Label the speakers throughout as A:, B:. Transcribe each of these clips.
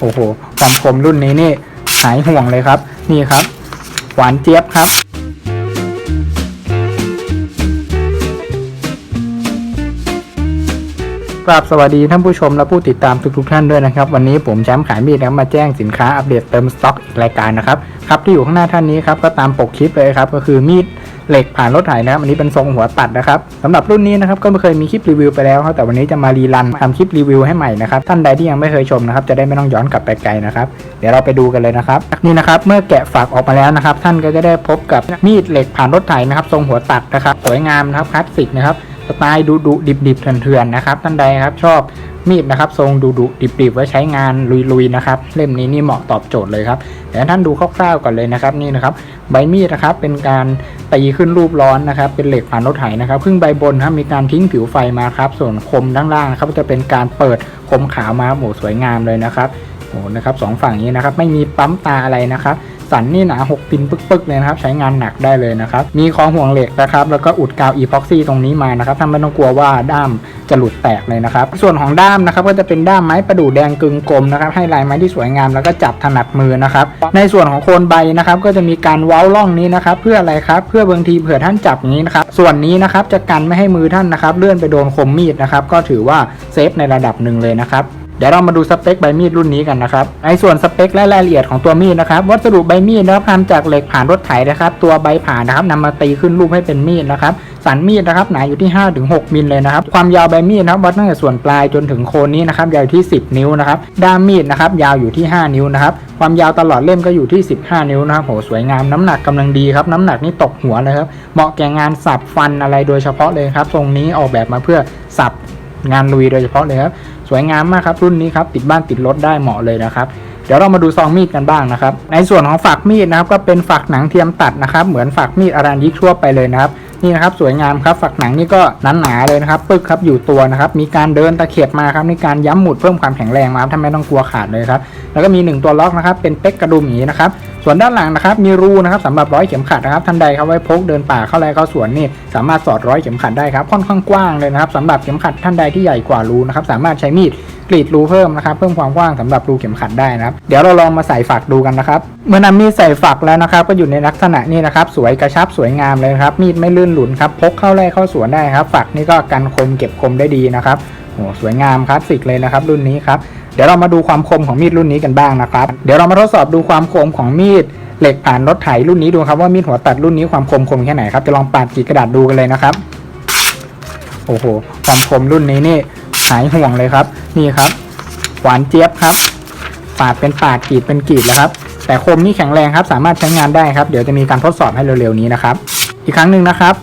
A: โอ้โหความคมรุ่นนี้นี่หายห่วงเลยครับ นี่ครับ หวานเจี๊ยบครับ ราบสวัสดีท่านผู้ชมและผู้ติดตามทุกๆท่านด้วยนะครับ วันนี้ผมแชมป์ขายมีดนะมาแจ้งสินค้าอัปเดตเติมสต็อกอีกรายการนะครับครับที่อยู่ข้างหน้าท่านนี้ครับก็ตามปกคลิปเลยครับก็คือมีดเหล็กผ่านรถไถนะครับอันนี้เป็นทรงหัวตัดนะครับสำหรับรุ่นนี้นะครับก็ไม่เคยมีคลิปรีวิวไปแล้วครับแต่วันนี้จะมารีรันทำคลิปรีวิวให้ใหม่นะครับท่านใดที่ยังไม่เคยชมนะครับจะได้ไม่ต้องย้อนกลับไปไกลนะครับเดี๋ยวเราไปดูกันเลยนะครับนี่นะครับเมื่อแกะฝักออกมาแล้วนะครับท่านก็จะได้พบกับมีดเหล็กผ่านรถไถนะครับทรงหัวตัดนะครับสวยงามนะครับคลาสสิกนะครับ สไตล์ดุดุดิบดิบเถื่อนๆนะครับท่านใดครับชอบมีดนะครับทรงดุดุดิบดิบไว้ใช้งานลุยๆนะครับเล่มนี้นี่เหมาะตอบโจทย์เลยครับเดี๋ยวท่านดูคร่าวๆก่อนเลยนะครับนี่นะครับใบมีดนะครับเป็นการตีขึ้นรูปร้อนนะครับเป็นเหล็กผ่านรถไถนะครับครึ่งใบบนครับมีการทิ้งผิวไฟมาครับส่วนคมด้านล่างครับจะเป็นการเปิดคมขาวมาโหสวยงามเลยนะครับ โอ้นะครับสองฝั่งนี้นะครับไม่มีปั๊มตาอะไรนะครับสันนี่หนา6ปินปึกๆเลยนะครับใช้งานหนักได้เลยนะครับมีของห่วงเหล็กนะครับแล้วก็อุดกาวอีพ็อกซี่ตรงนี้มานะครับท่านไม่ต้องกลัวว่าด้ามจะหลุดแตกเลยนะครับส่วนของด้ามนะครับก็จะเป็นด้ามไม้ประดู่แดงกึ่งกลมนะครับให้ลายไม้ที่สวยงามแล้วก็จับถนัดมือนะครับในส่วนของโคนใบนะครับก็จะมีการเว้าล่องนี้นะครับเพื่ออะไรครับเพื่อบางทีเผื่อท่านจับงนี้นะครับส่วนนี้นะครับจะกันไม่ให้มือท่านนะครับเลื่อนไปโดนคมมีดนะครับก็ถือว่าเซฟในระดับหนึ่งเลยนะครับ เดี๋ยวเรามาดูสเปคใบมีดรุ่นนี้กันนะครับ ในส่วนสเปคและรายละเอียดของตัวมีดนะครับ วัสดุใบมีดนะครับทำจากเหล็กผ่านรถไถนะครับ ตัวใบผ่านนะครับนำมาตีขึ้นรูปให้เป็นมีดนะครับ สันมีดนะครับหนาอยู่ที่ 5-6มิลเลยนะครับ ความยาวใบมีดนะครับวัดตั้งแต่ส่วนปลายจนถึงโคนนี้นะครับ ยาวที่ 10 นิ้วนะครับ ด้ามมีดนะครับ ยาวอยู่ที่ 5 นิ้วนะครับ ความยาวตลอดเล่มก็อยู่ที่ 15 นิ้วนะครับโหสวยงาม น้ำหนักกำลังดีครับ น้ำหนักนี่ตกหัวเลยครับ เหมาะแก่งานสับฟันอะไรโดยเฉพาะเลยครับ ทรงนี้ออกแบบมาเพื่อสับ งานลุยโดยเฉพาะเลยครับ สวยงามมากครับรุ่นนี้ครับติดบ้านติดรถได้เหมาะเลยนะครับเดี๋ยวเรามาดูซองมีดกันบ้างนะครับ ในส่วนของฝักมีดนะครับก็เป็นฝักหนังเทียมตัดนะครับ เหมือนฝักมีดอารันยิกทั่วไปเลยนะครับนี่นะครับสวยงามครับฝักหนังนี่ก็หนาหนาๆเลยนะครับปึกครับอยู่ตัวนะครับมีการเดินตะเข็บมาครับมีการย้ำหมุดเพิ่มความแข็งแรงมาครับทำให้ต้องกลัวขาดเลยครับแล้วก็มีหนึ่งตัวล็อกนะครับเป็นเป๊กกระดุมอย่างนี้นะครับ ส่วนด้านหลังนะครับมีรูนะครับสำหรับร้อยเข็มขัดนะครับท่านใดครับไว้พกเดินป่าเข้าไรเข้าสวนนี่สามารถสอดร้อยเข็มขัดได้ครับค่อนข้างกว้างเลยนะครับสำหรับเข็มขัดท่านใดที่ใหญ่กว่ารูนะครับสามารถใช้มีดกรีดรูเพิ่มนะครับเพิ่มความกว้างสำหรับรูเข็มขัดได้นะครับเดี๋ยวเราลองมาใส่ฝักดูกันนะครับเมื่อนำมีดใส่ฝักแล้วนะครับ ก็อยู่ในลักษณะนี้นะครับ สวยกระชับสวยงามเลยครับมีดไม่ลื่นหลุนครับพกเข้าไร่เข้าสวนได้ครับ ฝักนี่ก็กันคมเก็บคมได้ดีนะครับโอ้สวยงามคลาสสิกเลยนะครับ รุ่นนี้ครับ ดี๋ยวเรามาดูความคมของมีดรุ่นนี้กันบ้างนะครับ เดี๋ยวเรามาทดสอบดูความคมของมีดเหล็กผ่านรถไถรุ่นนี้ดูครับว่ามีดหัวตัดรุ่นนี้ความคมคมแค่ไหนครับจะลองปาดกรีดกระดาษดูกันเลยนะครับ โอ้โห ความคมรุ่นนี้นี่หายห่วงเลยครับ นี่ครับหวานเจี๊ยบครับ ปาดเป็นปาดกรีดเป็นกรีดแล้วครับ แต่คมนี่แข็งแรงครับ สามารถใช้งานได้ครับ เดี๋ยวจะมีการทดสอบให้เร็วๆนี้นะครับ อีกครั้งหนึ่งนะครับ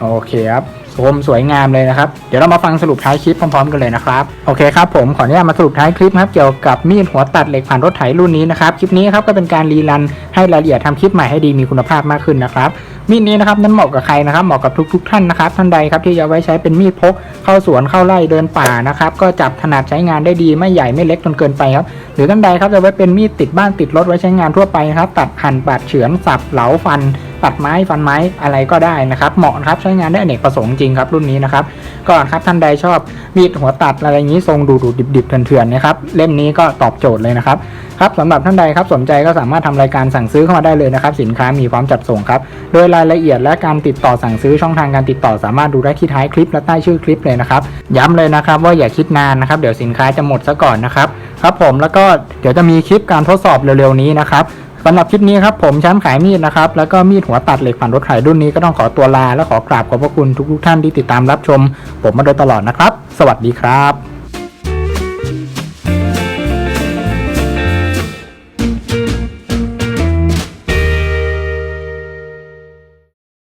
A: โอเคครับ คมสวยงามเลยนะครับ เดี๋ยวเรามาฟังสรุปท้ายคลิปพร้อมๆกันเลยนะครับ โอเคครับผมขออนุญาตมาสรุปท้ายคลิปครับเกี่ยวกับมีดหัวตัดเหล็กผ่านรถไถรุ่นนี้นะครับ คลิปนี้ครับก็เป็นการรีรันให้รายละเอียดทำคลิปใหม่ให้ดีมีคุณภาพมากขึ้นนะครับ มีดนี้นะครับนั้นเหมาะกับใครนะครับ เหมาะกับทุก ๆ ท่านนะครับ ท่านใดครับที่จะไว้ใช้เป็นมีดพก เข้าสวนเข้าไร่เดินป่านะครับ ก็จับถนัดใช้งานได้ดีไม่ใหญ่ไม่เล็กจนเกินไปครับ หรือท่านใดครับจะไว้เป็นมีดติดบ้านติดรถไว้ใช้งานทั่วไปนะครับ ตัดหั่นปาดเฉือนสับเหลาฟัน ตัดไม้ฟันไม้อะไรก็ได้นะครับเหมาะครับใช้งานได้อเนกประสงค์จริงครับรุ่นนี้นะครับก็ครับท่านใดชอบมีดหัวตัดอะไรอย่างนี้ทรงดูดูดิบดิบเถื่อนๆนะครับเล่มนี้ก็ตอบโจทย์เลยนะครับครับสำหรับท่านใดครับสนใจก็สามารถทำรายการสั่งซื้อเข้ามาได้เลยนะครับสินค้ามีพร้อมจัดส่งครับโดยรายละเอียดและการติดต่อสั่งซื้อช่องทางการติดต่อสามารถดูได้ที่ท้ายคลิปและใต้ชื่อคลิปเลยนะครับย้ำเลยนะครับว่าอย่าคิดนานนะครับเดี๋ยวสินค้าจะหมดซะก่อนนะครับครับผมแล้วก็เดี๋ยวจะมีคลิปการทดสอบเร็วๆนี้นะครับ สำหรับคลิปนี้ครับผมแชมป์ขายมีดนะครับแล้วก็มีดหัวตัดเหล็กผ่านรถไถรุ่นนี้ก็ต้องขอตัวลาและขอกราบขอบพระคุณทุกๆท่านที่ติดตามรับชม ผมมาโดยตลอดนะครับ สวัสดีครับ